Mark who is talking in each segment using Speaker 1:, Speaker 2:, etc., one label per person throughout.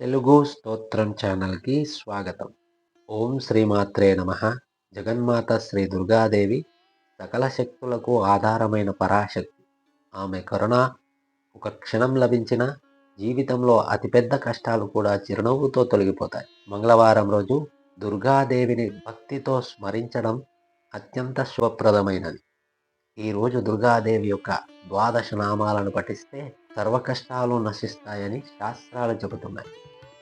Speaker 1: తెలుగు స్తోత్రం ఛానల్కి స్వాగతం. ఓం శ్రీమాత్రే నమ. జగన్మాత శ్రీ దుర్గాదేవి సకల శక్తులకు ఆధారమైన పరాశక్తి. ఆమె కరుణ ఒక క్షణం లభించిన జీవితంలో అతిపెద్ద కష్టాలు కూడా చిరునవ్వుతో తొలగిపోతాయి. మంగళవారం రోజు దుర్గాదేవిని భక్తితో స్మరించడం అత్యంత శుభప్రదమైనది. ఈరోజు దుర్గాదేవి యొక్క ద్వాదశ నామాలను పఠిస్తే సర్వ కష్టాలు నశిస్తాయని శాస్త్రాలు చెబుతున్నాయి.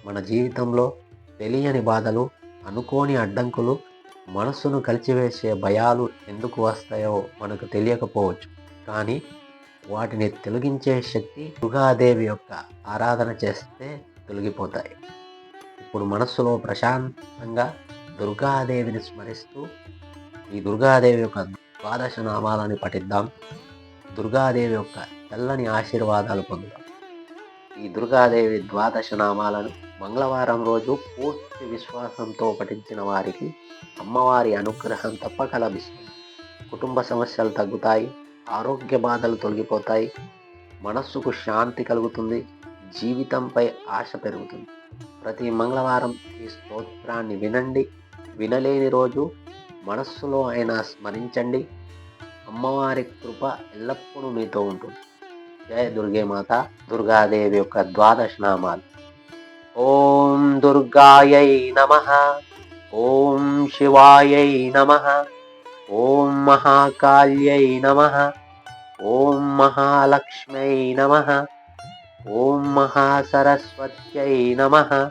Speaker 1: మన జీవితంలో తెలియని బాధలు అనుకోని అడ్డంకులు మనస్సును కలిచివేసే భయాలు ఎందుకు వస్తాయో మనకు తెలియకపోవచ్చు. కానీ వాటిని తొలగించే శక్తి దుర్గాదేవి యొక్క ఆరాధన చేస్తే తొలగిపోతాయి. ఇప్పుడు మనస్సులో ప్రశాంతంగా దుర్గాదేవిని స్మరిస్తూ ఈ దుర్గాదేవి యొక్క ద్వాదశ నామాలని పఠిద్దాం. దుర్గాదేవి యొక్క తెల్లని ఆశీర్వాదాలు పొందుదాం. ఈ దుర్గాదేవి ద్వాదశ నామాలను మంగళవారం రోజు పూర్తి విశ్వాసంతో పఠించిన వారికి అమ్మవారి అనుగ్రహం తప్పక లభిస్తుంది. కుటుంబ సమస్యలు తగ్గుతాయి ఆరోగ్య బాధలు తొలగిపోతాయి మనస్సుకు శాంతి కలుగుతుంది జీవితంపై ఆశ పెరుగుతుంది. ప్రతి మంగళవారం ఈ స్తోత్రాన్ని వినండి వినలేని రోజు మనస్సులో అయినా స్మరించండి అమ్మవారి కృప ఎల్లప్పుడూ మీతో ఉంటుంది. జయ దుర్గే మాత దుర్గాదేవి యొక్క ద్వాదశ నామాలు. ఓం దుర్గాయై నమ. ఓం శివాయై నమ. ఓం మహాకాళ్యై నమ. ఓం మహాలక్ష్మ్యై నమ. ఓం మహాసరస్వత్యై నమ.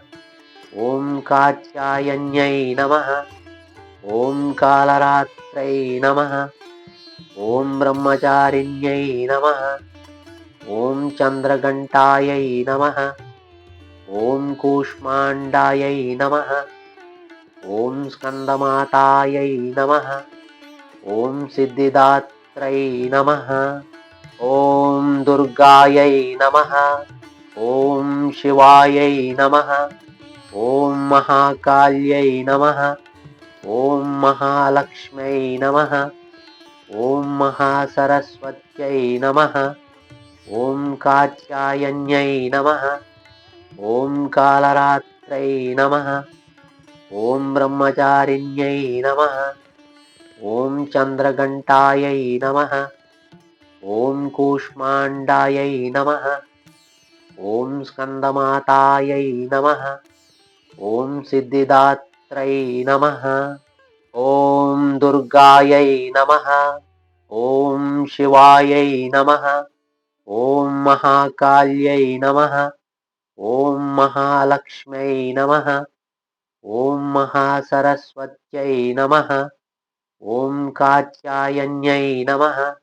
Speaker 1: ఓం కాత్యాయన్యై నమ. ఓం కాళరాత్రై నమ. ॐ ब्रह्मचारिण्यै नमः। ॐ चन्द्रघण्टायै नमः। ॐ कूष्माण्डायै नमः। ॐ स्कन्दमातायै नमः। ॐ सिद्धिदात्र्यमः ॐ दुर्गायै नमः। ॐ शिवायै नमः। ॐ महाकाल्यै नमः। ॐ महालक्ष्म्यै नमः। ॐ महासरस्वत्यै नमः। ॐ कात्यायन्यै नमः। ॐ कालरात्र्यै नमः। ॐ ब्रह्मचारिण्यै नमः। ॐ चन्द्रघण्टायै नमः। ॐ कूष्माण्डायै नमः। ॐ स्कन्दमातायै नमः। ॐ सिद्धिदात्र्यै नमः। ॐ దుర్గాయై నమ. ఓం శివాయై నమ. ఓం మహాకాళ్యై నమ. ఓం మహాలక్ష్మ్యై నమ. ఓం మహాసరస్వత్యై నమ. ఓం కాత్యాయన్యై నమ.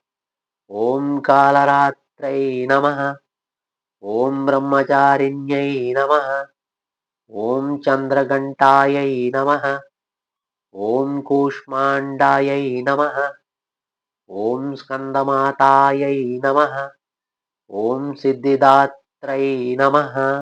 Speaker 1: ఓం కాలరాత్రై నమ. ఓం బ్రహ్మచారిణ్యై నమ. ఓం చంద్రఘంటాయై నమ. ॐ कूष्माण्डायै नमः। ॐ स्कन्दमातायै नमः। ॐ सिद्धिदात्र्यै नमः।